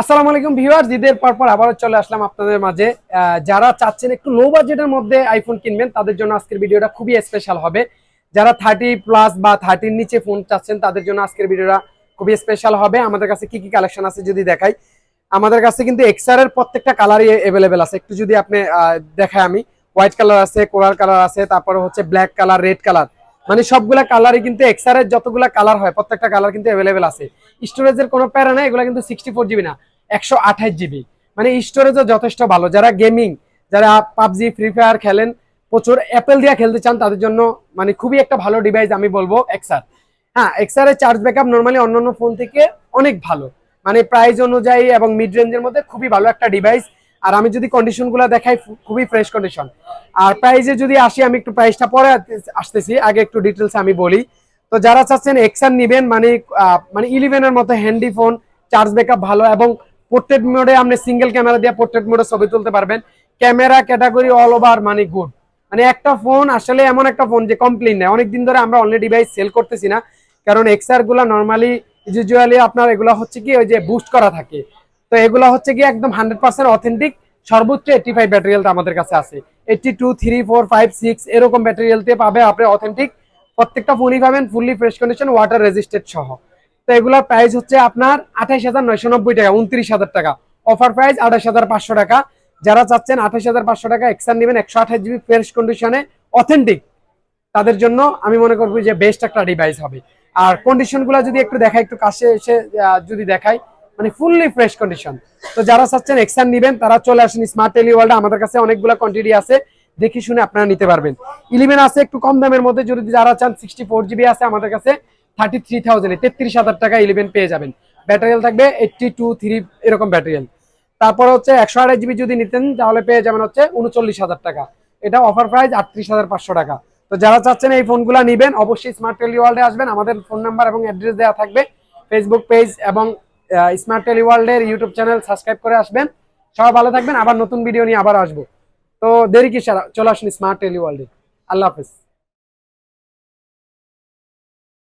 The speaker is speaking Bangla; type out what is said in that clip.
আসসালামু আলাইকুম ভিউয়ার্স, ঈদের পর পর আবারও চলে আসলাম আপনাদের মাঝে। যারা চাচ্ছেন একটু লো বাজেটের মধ্যে আইফোন কিনবেন, তাদের জন্য আজকের ভিডিওটা খুবই স্পেশাল হবে। যারা থার্টি প্লাস বা থার্টির নিচে ফোন চাচ্ছেন, তাদের জন্য আজকের ভিডিওটা খুবই স্পেশাল হবে। আমাদের কাছে কি কি কালেকশন আছে যদি দেখাই? আমাদের কাছে কিন্তু এক্সআর এর প্রত্যেকটা কালারই অ্যাভেলেবেল আছে। একটু যদি আপনি দেখাই আমি। হোয়াইট কালার আছে কোরাল কালার আছে, তারপরে হচ্ছে ব্ল্যাক কালার রেড কালার মানে সবগুলা কালারই কিন্তু এক্সআর এর যতগুলা কালার হয়, প্রত্যেকটা কালার কিন্তু অ্যাভেলেবেল আছে। স্টোরেজের কোনো প্যারা নাই, এগুলো কিন্তু সিক্সটি ফোর জিবি না, একশো আঠাশ জিবি মানে স্টোরেজও যথেষ্ট ভালো। যারা গেমিং যারা পাবজি ফ্রি ফায়ার খেলেন, প্রচুর অ্যাপেল দিয়ে খেলতে চান, তাদের জন্য মানে খুবই একটা ভালো ডিভাইস আমি বলব এক্সার হ্যাঁ এক্সার এর চার্জ ব্যাকআপ নর্মালি অন্যান্য ফোন থেকে অনেক ভালো। মানে প্রাইস অনুযায়ী এবং মিড রেঞ্জের মধ্যে খুবই ভালো একটা ডিভাইস আর আমি যদি কন্ডিশনগুলো দেখাই খুবই ফ্রেশ কন্ডিশন আর প্রাইসে যদি আসি, আমি একটু প্রাইসটা পরে আসতেছি। আগে একটু ডিটেলস আমি বলি। তো যারা চাচ্ছেন এক্সার নিবেন মানে মানে ইলেভেনের মতো হ্যান্ডি ফোন চার্জ ব্যাকআপ ভালো এবং পোর্ট্রেট মোডে আপনি সিঙ্গেল ক্যামেরা দিয়ে পোর্ট্রেট মোডে ছবি তুলতে পারবেন। ক্যামেরা ক্যাটাগরি অল ওভার মানে গুড মানে একটা ফোন আসলে এমন একটা ফোন যে কমপ্লিট নেই। অনেকদিন ধরে আমরা অনলি ডিভাইস সেল করতেছি না। কারণ এক্সআরগুলা নর্মালি ইউজুয়ালি আপনার এগুলা হচ্ছে কি, ওই যে বুস্ট করা থাকে। তো এগুলা হচ্ছে কি একদম হান্ড্রেড পার্সেন্ট অথেন্টিক সর্বোচ্চ এইটি ফাইভ ব্যাটারিয়ালটা আমাদের কাছে আছে। Eighty two three four five six এরকম ব্যাটারিয়ালতে পাবে আপনি অথেন্টিক প্রত্যেকটা ফোনই পাবেন fully fresh condition water resisted সহ। তো এগুলোর প্রাইস হচ্ছে আপনার আঠাইশ হাজার নয়শো নব্বই টাকা, উনত্রিশ হাজার টাকা। অফার প্রাইস আঠাশ হাজার পাঁচশো টাকা। যারা চাচ্ছেন আঠাশ হাজার পাঁচশো টাকা এক্সার নেবেন, একশো আঠাশ জিবি ফ্রেশ কন্ডিশনে অথেন্টিক তাদের জন্য আমি মনে করব যে বেস্ট একটা ডিভাইস হবে। আর কন্ডিশনগুলো যদি একটু দেখাই, একটু কাছে এসে যদি দেখাই মানে ফুললি ফ্রেশ কন্ডিশন তো যারা চাচ্ছেন এক্সার নিবেন, তারা চলে আসেন স্মার্ট টেলি ওয়ার্ল্ড আমাদের কাছে অনেকগুলো কোয়ান্টিটি আছে, দেখে শুনে আপনারা নিতে পারবেন। ইলেভেন আছে একটু কম দামের মধ্যে, যদি যারা চান সিক্সটি ফোর জিবি আছে আমাদের কাছে থার্টি থ্রি থাউজেন্ড তেত্রিশ হাজার টাকা ইলেভেন পেয়ে যাবেন। ব্যাটারিয়াল থাকবে এইটটি টু থ্রি এরকম ব্যাটারিয়াল তারপর হচ্ছে একশো আড়াই জিবি যদি নিতেন, তাহলে পেয়ে যাবেন হচ্ছে উনচল্লিশ হাজার টাকা। এটা অফার প্রাইস আটত্রিশ হাজার পাঁচশো টাকা। তো যারা চাচ্ছেন এই ফোনগুলো নিবেন, অবশ্যই স্মার্ট টেলি ওয়ার্ল্ডে আসবেন। আমাদের ফোন নাম্বার এবং অ্যাড্রেস দেওয়া থাকবে। ফেসবুক পেজ এবং স্মার্ট টেলি ওয়ার্ল্ডের ইউটিউব চ্যানেল সাবস্ক্রাইব করে আসবেন। সবাই ভালো থাকবেন, আবার নতুন ভিডিও নিয়ে আবার আসব। তো দেরি কি সারা- চলে আসুন স্মার্ট টেলি ওয়ার্ল্ডে আল্লাহ হাফেজ।